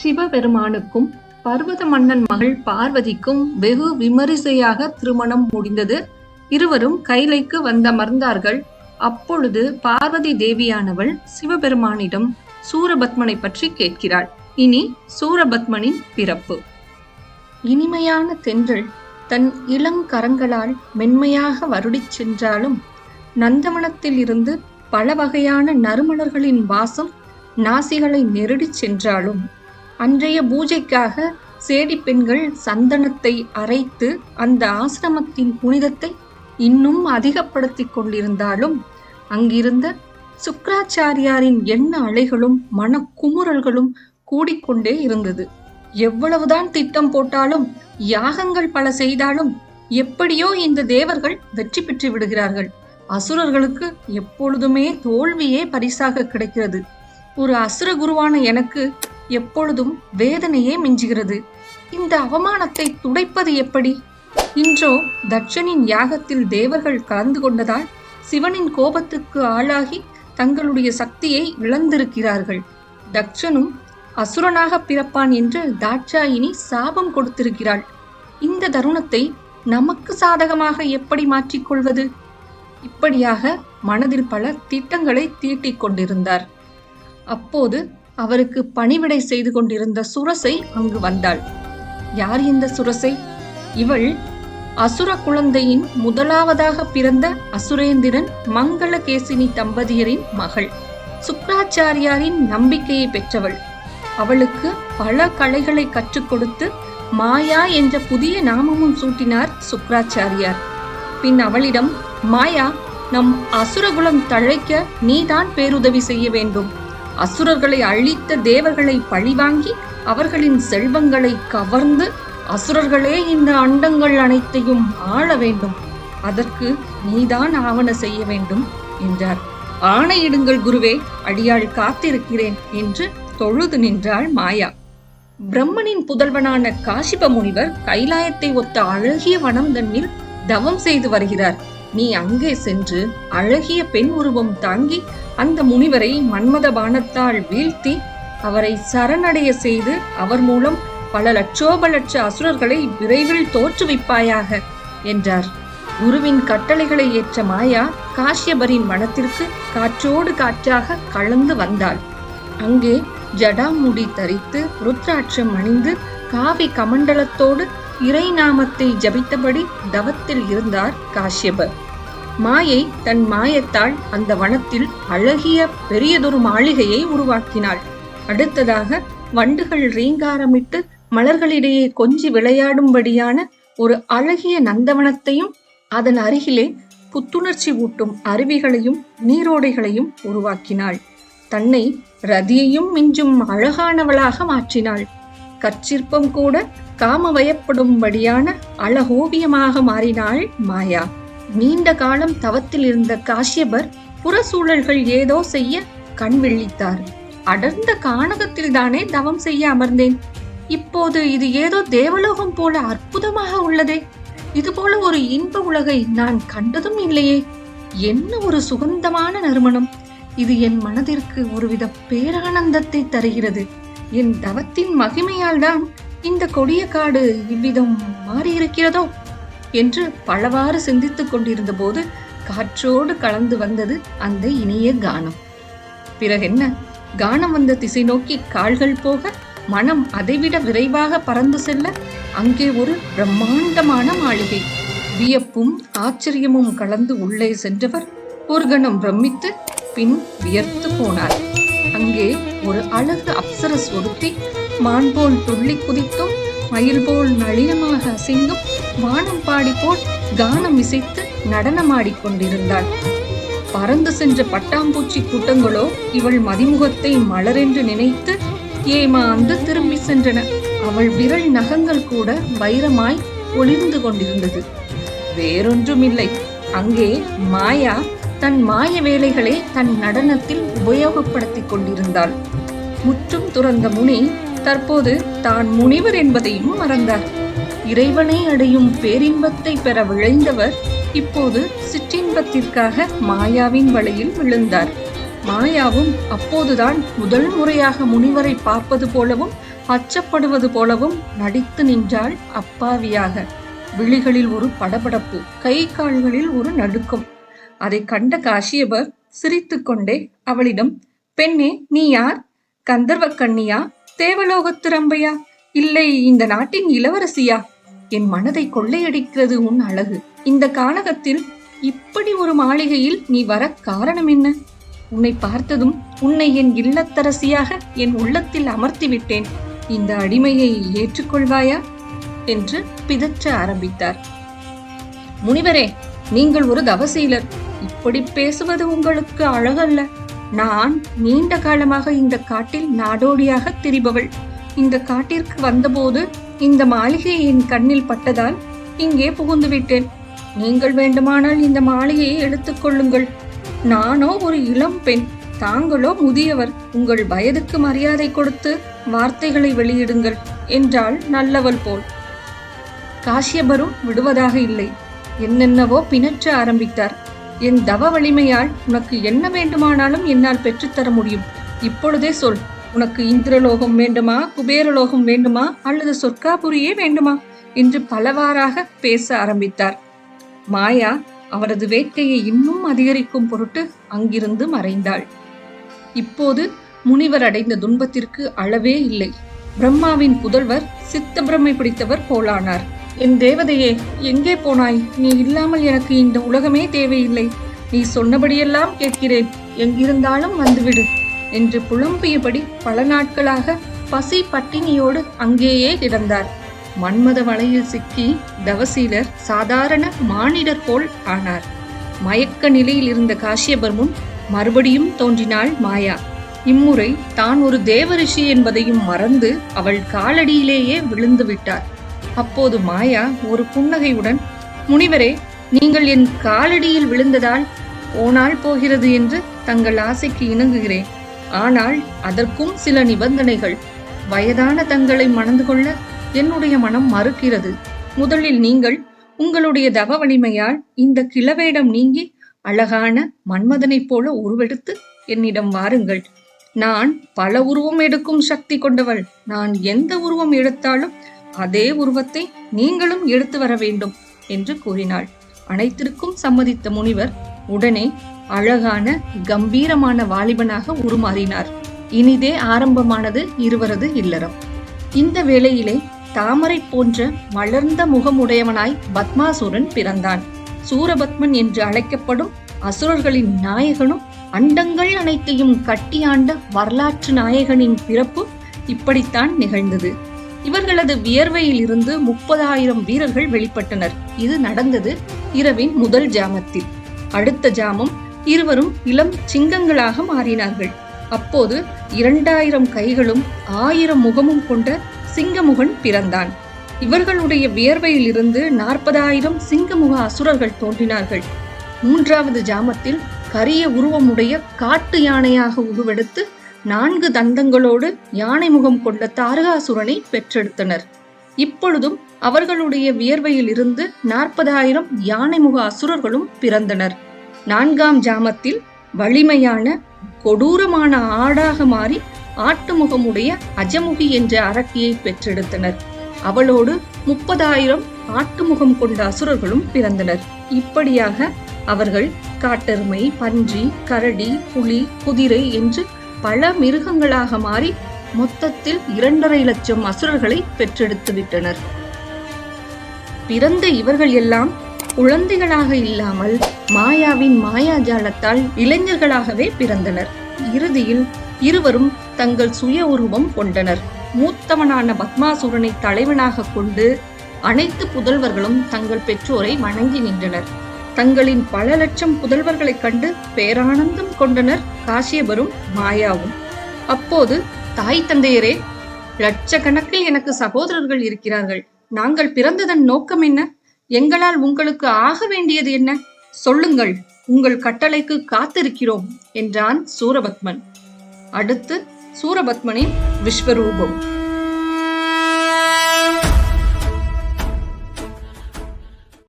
சிவபெருமானுக்கும் பர்வத மன்னன் மகள் பார்வதிக்கும் வெகு விமரிசையாக திருமணம் முடிந்தது. இருவரும் கைலைக்கு வந்தமர்ந்தார்கள் அப்பொழுது பார்வதி தேவியானவள் சிவபெருமானிடம் சூரபத்மனை பற்றி கேட்கிறாள். இனி சூரபத்மனின் பிறப்பு. இனிமையான தென்றல் தன் இளங்கரங்களால் மென்மையாக வருடிச் சென்றாலும் நந்தவனத்தில் இருந்து பல வகையான நறுமலர்களின் வாசம் நாசிகளை நெருடிச் சென்றாலும் அன்றைய பூஜைக்காக சேடி பெண்கள் சந்தனத்தை அரைத்து அந்த ஆசிரமத்தின் புனிதத்தை இன்னும் அதிகப்படுத்திக் கொண்டிருந்தாலும் அங்கிருந்த சுக்கராச்சாரியாரின் எண்ண அலைகளும் மனக்குமுறல்களும் கூடிக்கொண்டே இருந்தது. எவ்வளவுதான் திட்டம் போட்டாலும் யாகங்கள் பல செய்தாலும் எப்படியோ இந்த தேவர்கள் வெற்றி பெற்று விடுகிறார்கள். அசுரர்களுக்கு எப்பொழுதுமே தோல்வியே பரிசாக கிடைக்கிறது. ஒரு அசுர குருவான எனக்கு எப்பொழுதும் வேதனையே மிஞ்சுகிறது. இந்த அவமானத்தை துடைப்பது எப்படி? இன்றோ தட்சனின் யாகத்தில் தேவர்கள் கலந்து கொண்டதால் சிவனின் கோபத்துக்கு ஆளாகி தங்களுடைய சக்தியை இழந்திருக்கிறார்கள். தட்சனும் அசுரனாக பிறப்பான் என்று தாட்சாயினி சாபம் கொடுத்திருக்கிறாள். இந்த தருணத்தை நமக்கு சாதகமாக எப்படி மாற்றிக்கொள்வது இப்படியாக மனதில் பல திட்டங்களை தீட்டிக் கொண்டிருந்தார். அப்போது அவருக்கு பணிவிடை செய்து கொண்டிருந்த சுரசை அங்கு வந்தாள். யார் இந்த சுரசை? இவள் அசுர குழந்தையின் முதலாவதாக பிறந்த அசுரேந்திரன் மங்களகேசினி தம்பதியரின் மகள். சுக்ராச்சாரியாரின் நம்பிக்கையை பெற்றவள். அவளுக்கு பல கலைகளை கற்றுக் கொடுத்து மாயா என்ற புதிய நாமமும் சூட்டினார் சுக்ராச்சாரியார். பின் அவளிடம் மாயா நம் அசுரகுலம் தழைக்க நீதான் பேருதவி செய்ய வேண்டும். அசுரர்களை அழித்த தேவர்களை பழிவாங்கி அவர்களின் செல்வங்களை கவர்ந்து அசுரர்களே இந்த அண்டங்கள் அனைத்தையும் ஆள வேண்டும். அதற்கு நீதான் ஆவண செய்ய வேண்டும் என்றார். ஆணையிடுங்கள் குருவே அடியாள் காத்திருக்கிறேன் என்று தொழுது நின்றாள் மாயா. பிரம்மனின் புதல்வனான காசிப முனிவர் கைலாயத்தை ஒத்த அழகிய வனம் தன்னில் தவம் செய்து வருகிறார். நீ அங்கே சென்று அழகிய பெண் உருவம் தாங்கி அந்த முனிவரை மன்மத பானத்தால் வீழ்த்தி அவரை சரணடைய செய்து அவர் மூலம் பல லட்சோப லட்ச அசுரர்களை விரைவில் தோற்றுவிப்பாயாக என்றார். குருவின் கட்டளைகளை ஏற்ற மாயா காஷ்யபரின் மனத்திற்கு காற்றோடு காற்றாக கலந்து வந்தாள். அங்கே ஜடாமுடி தரித்து ருத்ராட்சம் அணிந்து காவி கமண்டலத்தோடு இறை நாமத்தை ஜபித்தபடி தவத்தில் இருந்தார் காஷ்யபர் மாயை தன் மாயத்தால் அந்த வனத்தில் அழகிய பெரியதொரு மாளிகையை உருவாக்கினாள். அடுத்ததாக வண்டுகள் ரீங்காரமிட்டு மலர்களிடையே கொஞ்சி விளையாடும்படியான ஒரு அழகிய நந்தவனத்தையும் அதன் அருகிலே புத்துணர்ச்சி ஊட்டும் அருவிகளையும் நீரோடைகளையும் உருவாக்கினாள். தன்னை ரதியையும் மிஞ்சும் அழகானவளாக மாற்றினாள். கற்சிற்பம் கூட காம வயப்படும்படியான அழகோவியமாக மாறினாள் மாயா. நீண்ட காலம் தவத்தில் இருந்த காஷ்யபர் புறசூழல்கள் ஏதோ செய்ய கண் விழித்தார். அடர்ந்த கானகத்தில் தானே தவம் செய்ய அமர்ந்தேன். இப்போது இது ஏதோ தேவலோகம் போல அற்புதமாக உள்ளதே. இது போல ஒரு இன்ப உலகை நான் கண்டதும் இல்லையே. என்ன ஒரு சுகந்தமான நறுமணம். இது என் மனதிற்கு ஒருவித பேரானந்தத்தை தருகிறது. என் தவத்தின் மகிமையால் தான் இந்த கொடிய காடு இவ்விதம் மாறியிருக்கிறதோ என்று பலவாறு சிந்தித்துக் கொண்டிருந்த போது காற்றோடு கலந்து வந்தது அந்த இனிய கானம். பிறகென்ன? கானம் வந்த திசை நோக்கி கால்கள் போக மனம் அதைவிட விரைவாக பறந்து செல்ல அங்கே ஒரு பிரம்மாண்டமான மாளிகை. வியப்பும் ஆச்சரியமும் கலந்து உள்ளே சென்றவர் ஒரு கணம் பிரமித்து பின் வியர்த்து போனார். அங்கே ஒரு அழகு அப்சரஸ் ஒருத்தி மான் போல் துள்ளி குதித்தும் மயில் போல் நளினமாக அசைந்தும் வானம் பாடி போல் கானம் இசைத்து நடனமாடிக்கொண்டிருந்தாள் பறந்து சென்ற பட்டாம்பூச்சி கூட்டங்களோ இவள் மதிமுகத்தை மலரென்று நினைத்து ஏமாந்து திரும்பி சென்றன. அவள் விரல் நகங்கள் கூட வைரமாய் ஒளிர்ந்து கொண்டிருந்தது. வேறொன்றுமில்லை. அங்கே மாயா தன் மாய வேலைகளை தன் நடனத்தில் உபயோகப்படுத்திக் கொண்டிருந்தாள். முற்றும் துறந்த முனி தற்போது தான் முனிவர் என்பதையும் மறந்தார் இறைவனை அடையும் பேரின்பத்தை பெற விழைந்தவர் இப்போது சிற்றின்பத்திற்காக மாயாவின் வலையில் விழுந்தார். மாயாவும் அப்போதுதான் முதல் முறையாக முனிவரை பார்ப்பது போலவும் அச்சப்படுவது போலவும் நடித்து நின்றாள் அப்பாவியாக. விழிகளில் ஒரு படபடப்பு கை கால்களில் ஒரு நடுக்கம். அதை கண்ட காஷியபர் சிரித்துக்கொண்டே அவளிடம் பெண்ணே நீ யார்? கந்தர்வ கண்ணியா தேவலோகத்து ரம்பையா இல்லை இந்த நாட்டின் இளவரசியா? என் மனதை கொள்ளையடிக்கிறது உன் அழகு. இந்த கானகத்தில் இப்படி ஒரு மாளிகையில் நீ வர காரணம் என்ன? உன்னை பார்த்ததும் உன்னை என் இல்லத்தரசியாக என் உள்ளத்தில் அமர்த்தி விட்டேன் இந்த அடிமையை ஏற்றுக்கொள்வாயா? என்று பிதற்ற ஆரம்பித்தார். முனிவரே நீங்கள் ஒரு தவசீலர். இப்படி பேசுவது உங்களுக்கு அழகல்ல. நான் நீண்ட காலமாக இந்த காட்டில் நாடோடியாக திரிபவள். இந்த காட்டிற்கு வந்தபோது இந்த மாளிகை என் கண்ணில் பட்டதால் இங்கே புகுந்து விட்டேன் நீங்கள் வேண்டுமானால் இந்த மாளிகையை எடுத்துக்கொள்ளுங்கள் நானோ ஒரு இளம் பெண் தாங்களோ முதியவர். உங்கள் வயதுக்கு மரியாதை கொடுத்து வார்த்தைகளை வெளியிடுங்கள் என்றாள் நல்லவள் போல். காஷ்யபரும் விடுவதாக இல்லை. என்னென்னவோ பிணற்ற ஆரம்பித்தார். என் தவ வலிமையால் உனக்கு என்ன வேண்டுமானாலும் என்னால் பெற்றுத்தர முடியும். இப்பொழுதே சொல் உனக்கு இந்திரலோகம் வேண்டுமா குபேரலோகம் வேண்டுமா அல்லது சொர்க்காபுரியே வேண்டுமா? என்று பலவாறாக பேச ஆரம்பித்தார். மாயா அவரது வேட்கையை இன்னும் அதிகரிக்கும் பொருட்டு அங்கிருந்து மறைந்தாள். இப்போது முனிவர் அடைந்த துன்பத்திற்கு அளவே இல்லை. பிரம்மாவின் புதல்வர் சித்த பிரம்மை பிடித்தவர் போலானார். என் தேவதையே எங்கே போனாய்? நீ இல்லாமல் எனக்கு இந்த உலகமே தேவையில்லை. நீ சொன்னபடியெல்லாம் கேட்கிறேன். எங்கிருந்தாலும் வந்துவிடு என்று புலம்பியபடி பல நாட்களாக பசி பட்டினியோடு அங்கேயே கிடந்தார். மன்மத வலையில் சிக்கி தவசீலர் சாதாரண மானிடர் போல் ஆனார். மயக்க நிலையில் இருந்த காஷ்யபர் முன் மறுபடியும் தோன்றினாள் மாயா. இம்முறை தான் ஒரு தேவரிஷி என்பதையும் மறந்து அவள் காலடியிலேயே விழுந்து விட்டார். அப்போது மாயா ஒரு புன்னகையுடன் முனிவரே நீங்கள் என் காலடியில் விழுந்ததால் போனால் போகிறது என்று தங்கள் ஆசைக்கு இணங்குகிறேன். ஆனால் அதற்கும் சில நிபந்தனைகள். வயதான தங்களை மணந்து கொள்ள என்னுடைய மனம் மறுக்கிறது. முதலில் நீங்கள் உங்களுடைய தவ வலிமையால் இந்த கிளவேடம் நீங்கி அழகான மன்மதனைப் போல உருவெடுத்து என்னிடம் வாருங்கள். நான் பல உருவம் எடுக்கும் சக்தி கொண்டவள். நான் எந்த உருவம் எடுத்தாலும் அதே உருவத்தை நீங்களும் எடுத்து வர வேண்டும் என்று கூறினாள். அனைத்திற்கும் சம்மதித்த முனிவர் உடனே அழகான கம்பீரமான வாலிபனாக உருமாறினார். இனிதே ஆரம்பமானது இருவரது இல்லறம். இந்த வேளையிலே தாமரை போன்ற மலர்ந்த முகமுடையவனாய் பத்மாசுரன் பிறந்தான். சூரபத்மன் என்று அழைக்கப்படும் அசுரர்களின் நாயகனும் அண்டங்கள் அனைத்தையும் கட்டியாண்ட வரலாற்று நாயகனின் பிறப்பு இப்படித்தான் நிகழ்ந்தது. இவர்களது வியர்வையில் இருந்து முப்பதாயிரம் வீரர்கள் வெளிப்பட்டனர். இது நடந்தது இரவின் முதல் ஜாமத்தில். அடுத்த ஜாமம் இருவரும் இளம் சிங்கங்களாக மாறினார்கள். அப்போது இரண்டாயிரம் கைகளும் ஆயிரம் முகமும் கொண்ட சிங்கமுகன் பிறந்தான். இவர்களுடைய வியர்வையில் இருந்து நாற்பதாயிரம் சிங்கமுக அசுரர்கள் தோன்றினார்கள். மூன்றாவது ஜாமத்தில் கரிய உருவமுடைய காட்டு யானையாக உருவெடுத்து நான்கு தந்தங்களோடு யானை முகம் கொண்ட தாரகாசுரனை பெற்றெடுத்தனர். இப்பொழுதும் அவர்களுடைய வியர்வையில் இருந்து நாற்பதாயிரம் யானை முக அசுரர்களும் பிறந்தனர். நான்காம் ஜாமத்தில் வலிமையான கொடூரமான ஆடாக மாறி ஆட்டுமுகமுடைய அஜமுகி என்ற அரக்கியை பெற்றெடுத்தனர். அவளோடு முப்பதாயிரம் ஆட்டுமுகம் கொண்ட அசுரர்களும் பிறந்தனர். இப்படியாக அவர்கள் காட்டெருமை பன்றி கரடி புலி குதிரை என்று பல மிருகங்களாக மாறி மொத்தத்தில் இரண்டரை லட்சம் அசுரர்களை பெற்றெடுத்து விட்டனர் பிறந்த இவர்கள் எல்லாம் குழந்தைகளாக இல்லாமல் மாயாவின் மாயாஜாலத்தால் இளைஞர்களாகவே பிறந்தனர். இறுதியில் இருவரும் தங்கள் சுய உருவம் கொண்டனர். மூத்தவனான பத்மாசுரனை தலைவனாக கொண்டு அனைத்து புதல்வர்களும் தங்கள் பெற்றோரை வணங்கி நின்றனர். தங்களின் பல லட்சம் புதல்வர்களைக் கண்டு பேரானந்தம் கொண்டனர் காசியபரும் மாயாவும். அப்போது தாய் தந்தையரே லட்சக்கணக்கில் எனக்கு சகோதரர்கள் இருக்கிறார்கள். நாங்கள் பிறந்ததன் நோக்கம் என்ன? எங்களால் உங்களுக்கு ஆக வேண்டியது என்ன? சொல்லுங்கள் உங்கள் கட்டளைக்கு காத்திருக்கிறோம் என்றான் சூரபத்மன். அடுத்து சூரபத்மனின் விஸ்வரூபம்.